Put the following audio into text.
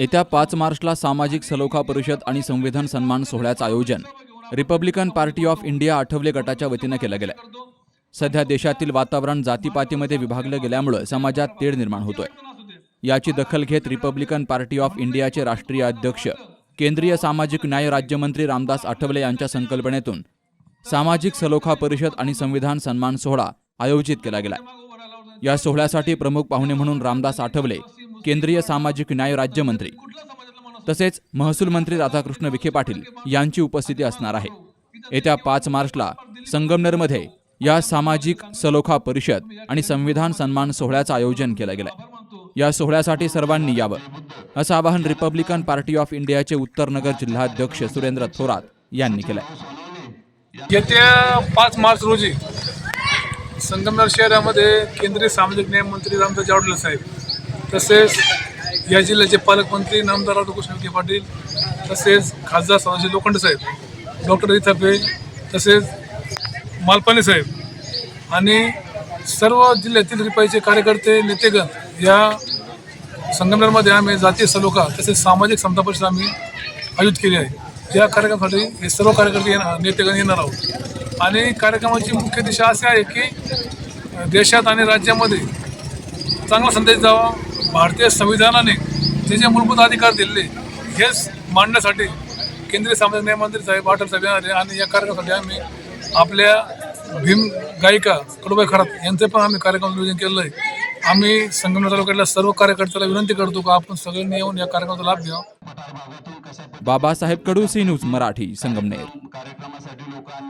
येत्या पाच मार्चला सामाजिक सलोखा परिषद आणि संविधान सन्मान सोहळ्याचं आयोजन Republican party of India Athawale गटाच्या वतीनं केलं गेलं सध्या देशातील वातावरण जातीपातीमध्ये विभागलं गेल्यामुळं समाजात तेढ निर्माण होतोय. याची दखल घेत रिपब्लिकन पार्टी ऑफ इंडियाचे राष्ट्रीय अध्यक्ष केंद्रीय सामाजिक न्याय राज्यमंत्री रामदास आठवले यांच्या संकल्पनेतून सामाजिक सलोखा परिषद आणि संविधान सन्मान सोहळा आयोजित केला गेला या सोहळ्यासाठी प्रमुख पाहुणे म्हणून रामदास आठवले केंद्रीय सामाजिक न्याय राज्यमंत्री तसेच महसूल मंत्री राधाकृष्ण विखे पाटील यांची उपस्थिती असणार आहे. येत्या पाच मार्चला संगमनेरमध्ये या सामाजिक सलोखा परिषद आणि संविधान सन्मान सोहळ्याचं आयोजन केलं गेलंय. या सोहळ्यासाठी सर्वांनी यावं असं आवाहन रिपब्लिकन पार्टी ऑफ इंडियाचे उत्तरनगर जिल्हाध्यक्ष सुरेंद्र थोरात यांनी केलंय. येत्या पाच मार्च रोजी संगमनेर शहरामध्ये केंद्रीय सामाजिक न्याय मंत्री रामदास जावडेकर साहेब तसेच या जिल्ह्याचे पालकमंत्री नामदार राधाकृष्ण विखे पाटील तसेच खासदार सदाशिव लोखंड साहेब डॉक्टर इथापे तसेच मालपाने साहेब आणि सर्व जिल्ह्यातील रिपाईचे कार्यकर्ते नेतेगण या संगमनेरमध्ये आम्ही जातीय सलोखा तसेच सामाजिक समता परिषद आम्ही आयोजित केली आहे. या कार्यक्रमासाठी हे सर्व कार्यकर्ते येणार नेतेगण येणार आहोत. आणि कार्यक्रमाची मुख्य दिशा अशी आहे की देशात आणि राज्यामध्ये चांगला संदेश जावा भारतीय संविधानाने जे जे मूलभूत अधिकार दिलेले हेच मांडण्यासाठी केंद्रीय सामाजिक न्याय मंत्री साहेब पाटील साहेब आहे आणि या कार्यक्रमासाठी आम्ही आपल्या भीम गायिका कडूबाई खरात यांचे पण आम्ही कार्यक्रम नियोजन केलं आहे. आम्ही संगमनेर तालुक्यातल्या सर्व कार्यकर्त्याला विनंती करतो का आपण सगळ्यांनी येऊन या कार्यक्रमाचा लाभ घ्यावा बाबासाहेब कडू सी न्यूज मराठी संगमनेर.